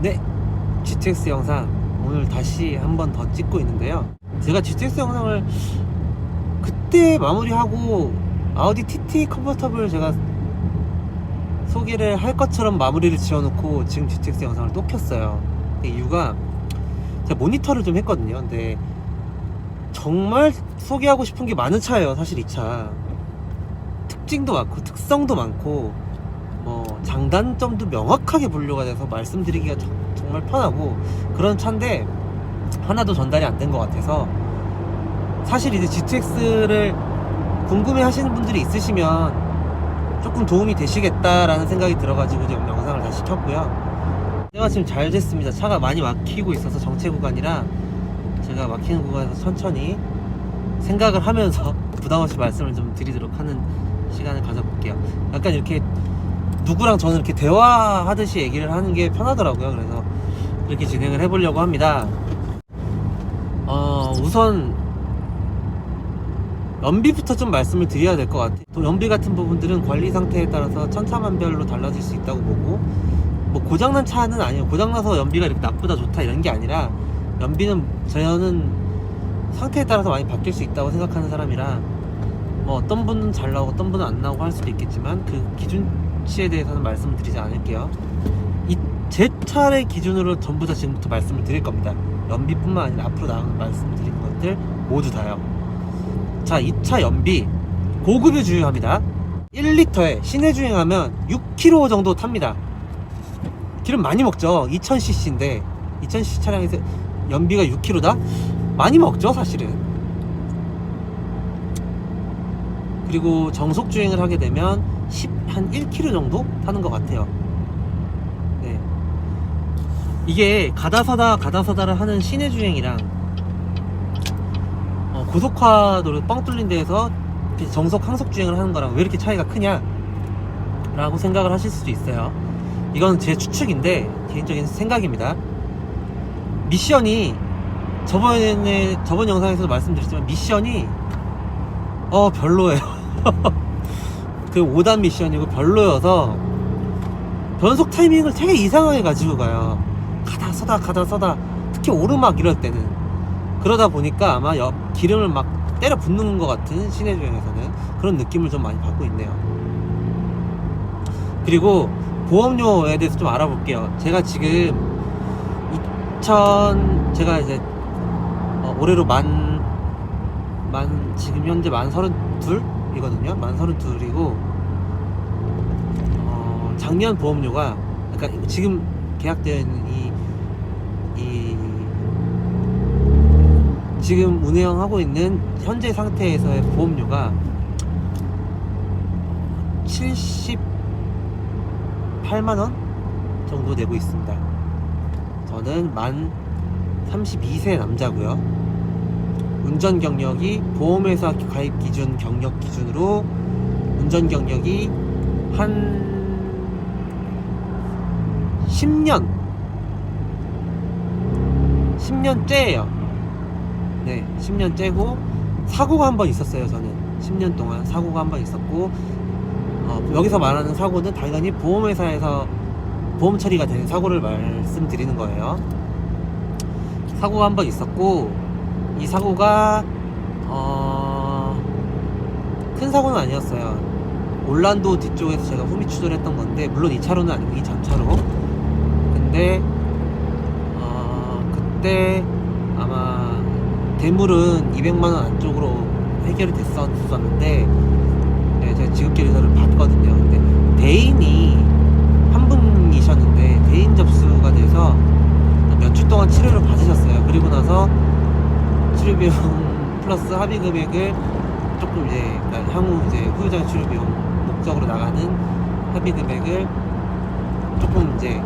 네, GTX 영상 오늘 다시 한 번 더 찍고 있는데요. 제가 GTX 영상을 그때 마무리하고 아우디 TT 컨버터블 제가 소개를 할 것처럼 마무리를 지어놓고 지금 GTX 영상을 또 켰어요. 그 이유가 제가 모니터를 좀 했거든요. 근데 정말 소개하고 싶은 게 많은 차예요. 사실 이 차. 특징도 많고 특성도 많고 뭐 장 단점도 명확하게 분류가 돼서 말씀드리기가 정- 정말 편하고 그런 차인데 하나도 전달이 안 된 것 같아서 사실 이제 GTX를 궁금해 하시는 분들이 있으시면 조금 도움이 되시겠다라는 생각이 들어가지고 지금 영상을 다시 켰고요. 때가 지금 잘 됐습니다. 차가 많이 막히고 있어서 정체 구간이라 제가 막히는 구간에서 천천히 생각을 하면서 부담 없이 말씀을 좀 드리도록 하는 시간을 가져볼게요. 약간 이렇게 누구랑 저는 이렇게 대화하듯이 얘기를 하는 게 편하더라고요. 그래서 이렇게 진행을 해보려고 합니다. 어, 우선 연비부터 좀 말씀을 드려야 될 것 같아요. 또 연비 같은 부분들은 관리 상태에 따라서 천차만별로 달라질 수 있다고 보고 뭐 고장난 차는 아니에요. 고장나서 연비가 이렇게 나쁘다 좋다 이런 게 아니라 연비는 저는 상태에 따라서 많이 바뀔 수 있다고 생각하는 사람이라 뭐 어떤 분은 잘 나오고 어떤 분은 안 나오고 할 수도 있겠지만 그 기준 치에 대해서는 말씀드리지 않을게요. 이 제 차의 기준으로 전부 다 지금부터 말씀을 드릴 겁니다. 연비뿐만 아니라 앞으로 나오는 말씀드릴 것들 모두 다요. 자, 이차 연비 고급을 주유합니다. 1리터에 시내 주행하면 6km 정도 탑니다. 기름 많이 먹죠. 2000cc인데 2000cc 차량에서 연비가 6km다? 많이 먹죠, 사실은. 그리고 정속 주행을 하게 되면 10, 한 1km 정도 타는 것 같아요. 네. 이게 가다서다 가다서다를 하는 시내 주행이랑 어, 고속화도로 뻥 뚫린 데에서 정속 항속 주행을 하는 거랑 왜 이렇게 차이가 크냐? 라고 생각을 하실 수도 있어요. 이건 제 추측인데 개인적인 생각입니다. 미션이 저번에 저번 영상에서도 말씀드렸지만 미션이 어 별로예요. 그 5단 미션이고 별로여서 변속 타이밍을 되게 이상하게 가지고 가요. 가다 서다 가다 서다 특히 오르막 이럴 때는 그러다 보니까 아마 옆 기름을 막 때려 붓는 것 같은 시내 주행에서는 그런 느낌을 좀 많이 받고 있네요. 그리고 보험료에 대해서 좀 알아볼게요. 제가 지금 2000 제가 이제 어, 올해로 만, 만, 지금 현재 만 서른 둘 이거든요. 만 서른 둘이고, 어, 작년 보험료가, 그러니까 지금 있는 이, 이, 지금 운행하고 있는 현재 상태에서의 보험료가 78만 원 정도 내고 있습니다. 저는 만 32세 남자고요. 운전 경력이 보험회사 가입 기준 경력 기준으로 운전 경력이 한 10년 10년째예요. 네, 10년째고 사고가 한 번 있었어요. 저는 10년 동안 사고가 한 번 있었고 어, 여기서 말하는 사고는 당연히 보험회사에서 보험 처리가 된 사고를 말씀드리는 거예요. 사고가 한 번 있었고 이 사고가 어, 큰 사고는 아니었어요. 올란도 뒤쪽에서 제가 후미 추돌했던 건데 물론 이 차로는 아니고 이 전차로. 근데 어, 그때 아마 대물은 200만 원 안쪽으로 해결이 됐었었는데 네, 제가 지급계획서를 봤거든요. 근데 대인이 한 분이셨는데 대인 접수가 돼서 몇 주 동안 치료를 받으셨어요. 그리고 나서 치료 비용 플러스 합의 금액을 조금 이제 그러니까 향후 이제 후유장 치료 비용 목적으로 나가는 합의 금액을 조금 이제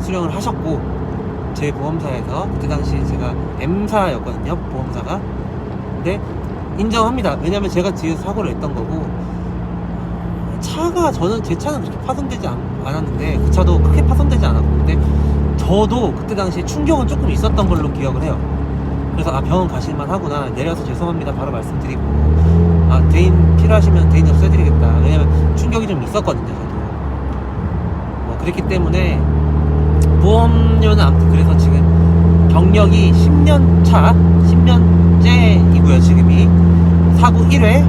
수령을 하셨고 제 보험사에서 그때 당시 제가 M사였거든요 보험사가. 근데 인정합니다. 왜냐면 제가 뒤에서 사고를 냈던 거고 차가 저는 제 차는 그렇게 파손되지 않, 않았는데 그 차도 크게 파손되지 않았고 근데 저도 그때 당시에 충격은 조금 있었던 걸로 기억을 해요 그래서 아 병원 가실만 하구나. 내려서 죄송합니다. 바로 말씀드리고. 아 대인 필요하시면 대인 접수해드리겠다. 왜냐면 충격이 좀 있었거든요 저도. 뭐 그랬기 때문에 보험료는 아무튼 그래서 지금 경력이 10년 차, 10년째이고요, 지금이. 사고 1회,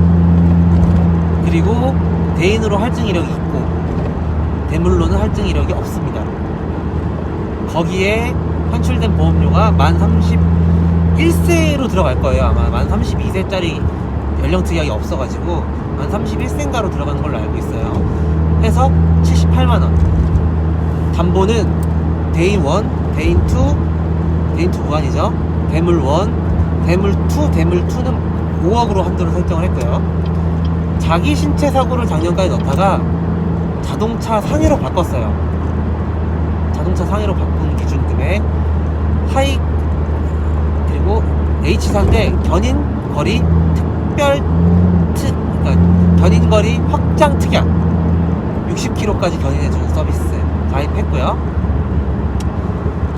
그리고 대인으로 할증 이력이 있고, 대물로는 할증 이력이 없습니다. 거기에 환출된 보험료가 만 31세로 들어갈 거예요. 아마 만 32세짜리 연령 특약이 없어가지고 만 31세인가로 들어가는 걸로 알고 있어요. 해서 78만원. 담보는 대인 1, 대인 2, 대인 2 구간이죠. 대물 1, 대물 2, 대물 2는 5억으로 한도를 설정을 했고요. 자기 신체 사고를 작년까지 넣다가 자동차 상해로 바꿨어요. 자동차 상해로 바꾼 기준 금액 하이 그리고 H사인데 견인 거리 특별 특 그러니까 견인 거리 확장 특약 60km까지 견인해주는 서비스 가입했고요.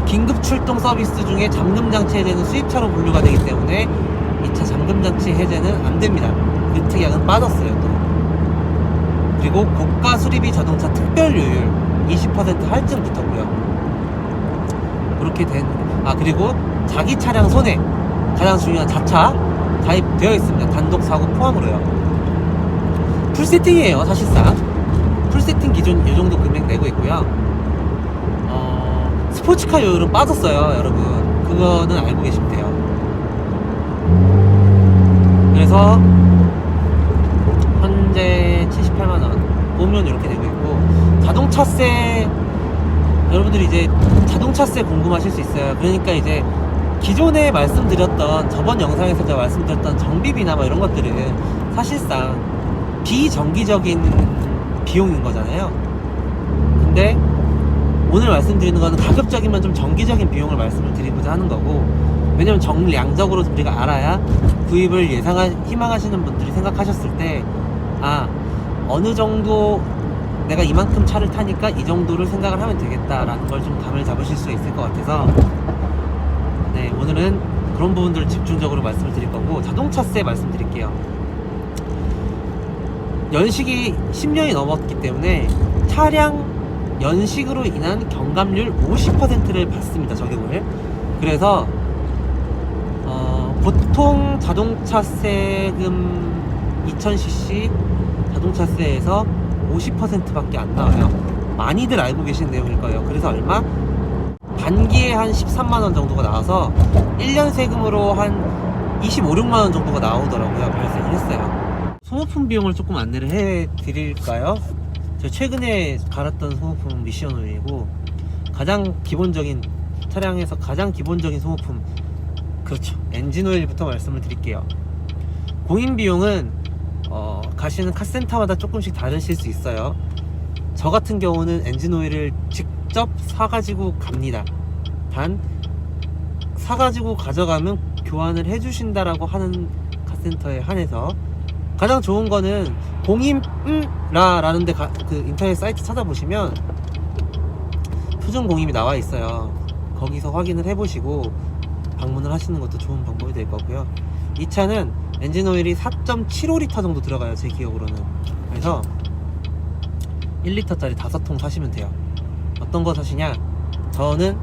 긴급 출동 서비스 중에 잠금 장치 해제는 수입차로 분류가 되기 때문에 이차 잠금 장치 해제는 안 됩니다. 그 특약은 빠졌어요 또. 그리고 고가 수리비 자동차 특별료율 20% 할증 붙었고요. 그렇게 된, 아, 그리고 자기 차량 손해, 가장 중요한 자차 가입되어 있습니다. 단독 사고 포함으로요. 풀 세팅이에요, 사실상. 풀 세팅 기준 이 정도 금액 내고 있고요. 어, 스포츠카 요율은 빠졌어요, 여러분. 그거는 알고 계시면 돼요. 그래서 현재 78만원 보면 이렇게 되고 있고 자동차세 여러분들이 이제 자동차세 궁금하실 수 있어요 그러니까 이제 기존에 말씀드렸던 저번 영상에서 제가 말씀드렸던 정비비나 뭐 이런 것들은 사실상 비정기적인 비용인 거잖아요. 근데 오늘 말씀드리는 거는 가급적이면 좀 정기적인 비용을 말씀을 드리고자 하는 거고 왜냐면 정량적으로 우리가 알아야 구입을 예상하 희망하시는 분들이 생각하셨을 때 아 어느 정도 내가 이만큼 차를 타니까 이 정도를 생각을 하면 되겠다라는 걸 좀 감을 잡으실 수 있을 것 같아서 네 오늘은 그런 부분들을 집중적으로 말씀을 드릴 거고 자동차세 말씀드릴게요 연식이 10년이 넘었기 때문에 차량 연식으로 인한 경감률 50%를 받습니다 적용을 그래서 어, 보통 자동차 세금 2000cc 자동차세에서 50%밖에 안 나와요. 많이들 알고 계신 내용일 거예요. 그래서 얼마? 단기에 한 13만원 정도가 나와서 1년 세금으로 한 25, 6만원 정도가 나오더라고요. 발생을 했어요. 소모품 비용을 조금 안내를 해 드릴까요? 저 최근에 갈았던 소모품 미션 오일이고 가장 기본적인 차량에서 가장 기본적인 소모품 그렇죠 엔진 오일부터 말씀을 드릴게요 공인 비용은 어, 가시는 카센터마다 조금씩 다르실 수 있어요 저 같은 경우는 엔진 오일을 직 접 사가지고 갑니다 단 사가지고 가져가면 교환을 해주신다라고 하는 카센터에 한해서 가장 좋은 거는 공임라라는 데그 인터넷 사이트 찾아보시면 표준 공임이 나와 있어요 거기서 확인을 해보시고 방문을 하시는 것도 좋은 방법이 될 거고요. 이 차는 엔진 오일이 4.75리터 정도 들어가요. 제 기억으로는. 그래서 1리터짜리 5통 사시면 돼요. 어떤 거 사시냐? 저는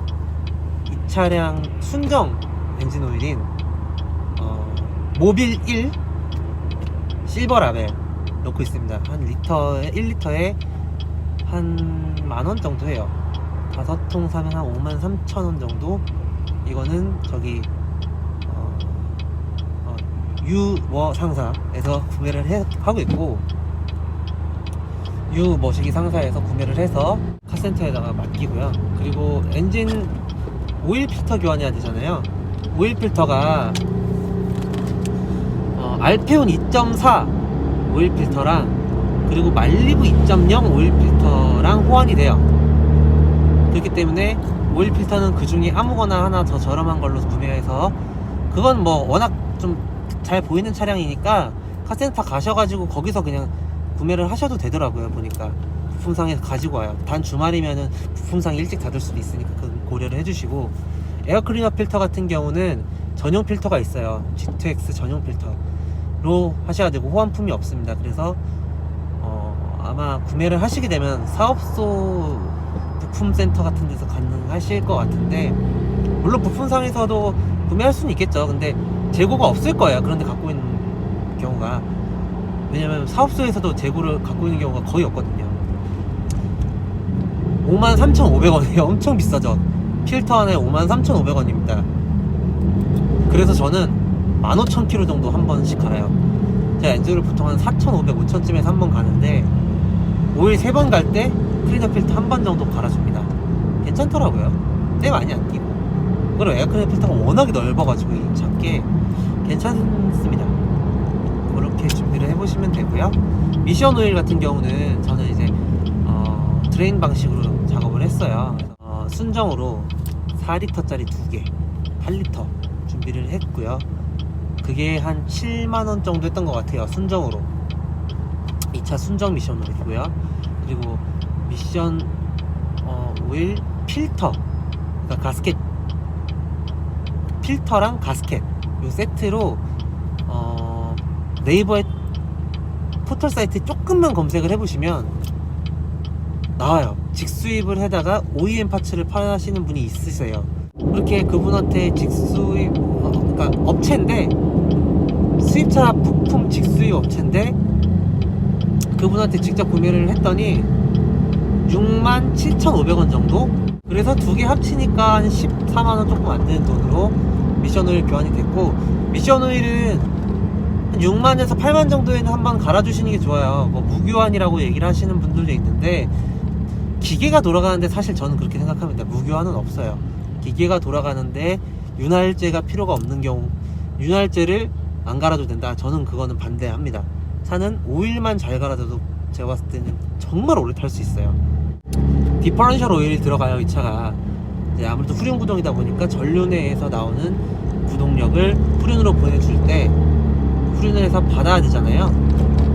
이 차량 순정 엔진 오일인 어, 모빌 1 실버 라벨 넣고 있습니다. 한 리터에 1리터에 한 만 원 정도 해요. 다섯 통 사면 한 5만 3천 원 정도 이거는 저기 어, 어, 유머 상사에서 구매를 해, 하고 있고 유 머시기 상사에서 구매를 해서 카센터에다가 맡기고요. 그리고 엔진 오일 필터 교환해야 되잖아요. 오일 필터가 어, 알페온 2.4 오일 필터랑 그리고 말리부 2.0 오일 필터랑 호환이 돼요. 그렇기 때문에 오일 필터는 그 중에 아무거나 하나 더 저렴한 걸로 구매해서 그건 뭐 워낙 좀 잘 보이는 차량이니까 카센터 가셔가지고 거기서 그냥 구매를 하셔도 되더라고요 보니까. 부품상에서 가지고 와요. 단 주말이면은 부품상 일찍 닫을 수도 있으니까 그 고려를 해주시고. 에어클리너 필터 같은 경우는 전용 필터가 있어요. G2X 전용 필터로 하셔야 되고 호환품이 없습니다. 그래서 어, 아마 구매를 하시게 되면 사업소 부품 센터 같은 데서 가능하실 것 같은데 물론 부품상에서도 구매할 수는 있겠죠. 근데 재고가 없을 거예요. 그런데 갖고 있는 경우가 왜냐면 사업소에서도 재고를 갖고 있는 경우가 거의 없거든요. 53,500원이에요. 엄청 비싸죠. 필터 하나에 53,500원입니다. 그래서 저는 15,000km 정도 한 번씩 갈아요. 제가 엔진을 보통 한 4,500, 5,000쯤에서 한 번 가는데 오일 3번 갈 때 클리너 필터 한 번 정도 갈아줍니다. 괜찮더라고요. 때 많이 안 끼고. 그리고 에어컨 필터가 워낙에 넓어가지고 이 작게 괜찮습니다. 그렇게 준비를 해보시면 되고요. 미션 오일 같은 경우는 저는 이제 어, 드레인 방식으로 작업을 했어요. 어, 순정으로 4리터짜리 2개, 8리터 준비를 했고요. 그게 한 7만원 정도 했던 것 같아요. 순정으로. 2차 순정 미션 오일이고요. 그리고 미션 어, 오일 필터, 그러니까 가스켓 필터랑 가스켓 요 세트로 어, 네이버에 포털 사이트 조금만 검색을 해보시면 나와요. 직수입을 해다가 OEM 파츠를 파시는 분이 있으세요. 그렇게 그분한테 직수입, 어, 그러니까 업체인데 수입차 부품 직수입 업체인데 그분한테 직접 구매를 했더니 67,500원 정도? 그래서 두 개 합치니까 한 14만원 조금 안 되는 돈으로 미션 오일 교환이 됐고 미션 오일은 한 6만에서 8만 정도에는 한번 갈아주시는 게 좋아요. 뭐 무교환이라고 얘기를 하시는 분들도 있는데 기계가 돌아가는데 사실 저는 그렇게 생각합니다. 무교환은 없어요. 기계가 돌아가는데 윤활제가 필요가 없는 경우 윤활제를 안 갈아도 된다. 저는 그거는 반대합니다. 차는 오일만 잘 갈아줘도 제가 봤을 때는 정말 오래 탈 수 있어요. 디퍼런셜 오일이 들어가요 이 차가 아무래도 후륜 구동이다 보니까 전륜에서 나오는 구동력을 후륜으로 보내줄 때 후륜을 해서 받아야 되잖아요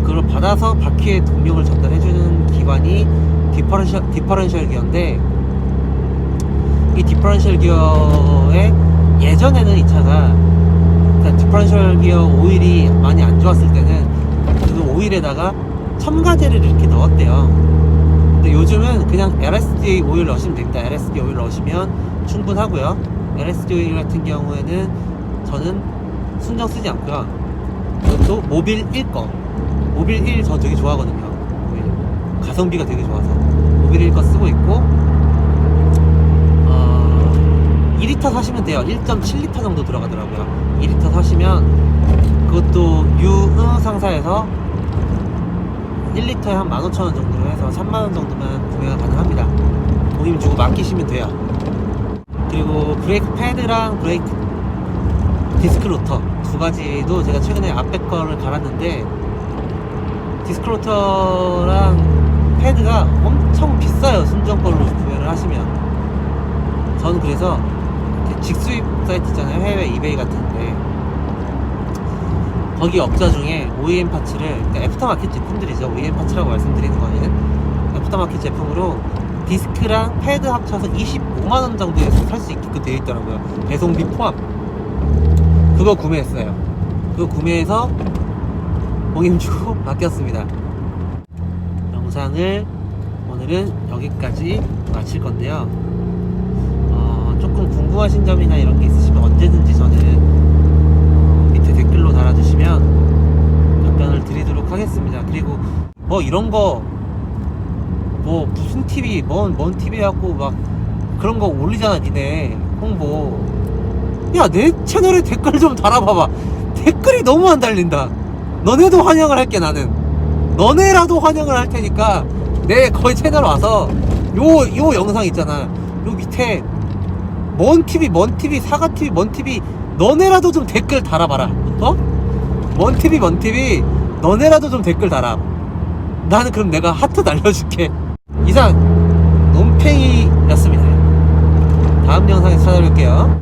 그걸 받아서 바퀴에 동력을 전달해주는 기관이 디퍼런셜, 디퍼런셜 기어인데 이 디퍼런셜 기어에 예전에는 이 차가 그러니까 디퍼런셜 기어 오일이 많이 안 좋았을 때는 그 오일에다가 첨가제를 이렇게 넣었대요 근데 요즘은 그냥 LSD 오일 넣으시면 됩니다. LSD 오일 넣으시면 충분하고요. LSD 오일 같은 경우에는 저는 순정 쓰지 않고요. 이것도 모빌 1 거. 모빌 1저 되게 좋아하거든요. 모빌. 가성비가 되게 좋아서. 모빌 1거 쓰고 있고, 어, 2리터 사시면 돼요. 1.7리터 정도 들어가더라고요. 2리터 사시면 그것도 유흥 상사에서 1리터에 한 15,000원 정도로 해서 3만원 정도면 구매가 가능합니다. 돈임 주고 맡기시면 돼요. 그리고 브레이크 패드랑 브레이크 디스크 로터 두 가지도 제가 최근에 앞에 거를 갈았는데 디스크 로터랑 패드가 엄청 비싸요. 순정 걸로 구매를 하시면. 저는 그래서 직수입 사이트 있잖아요. 해외 이베이 같은데 거기 업자 중에 OEM 파츠를 그러니까 애프터마켓 제품들이죠 OEM 파츠라고 말씀드리는 거는 애프터마켓 제품으로 디스크랑 패드 합쳐서 25만원 정도에 살수 있게끔 되어 있더라고요 배송비 포함 그거 구매했어요 그거 구매해서 공임 주고 맡겼습니다 영상을 오늘은 여기까지 마칠 건데요 어, 조금 궁금하신 점이나 이런 게 있으시면 언제든지 저는 어, 밑에 댓글로 달아주시면 답변을 드리도록 하겠습니다. 그리고 뭐 이런 거 뭐 무슨 TV, 뭔, 뭔 TV 갖고 막 그런 거 올리잖아, 니네. 홍보. 야, 내 채널에 댓글 좀 달아봐봐. 댓글이 너무 안 달린다. 너네도 환영을 할게, 나는. 너네라도 환영을 할 테니까 내 거의 채널 와서 요, 요 영상 있잖아. 요 밑에 먼 TV, 먼 TV, 사과 TV, 먼 TV, 너네라도 좀 댓글 달아봐라. 어? 먼 TV, 먼 TV, 너네라도 좀 댓글 달아. 나는 그럼 내가 하트 날려줄게. 이상, 논팽이였습니다. 다음 영상에서 찾아뵐게요.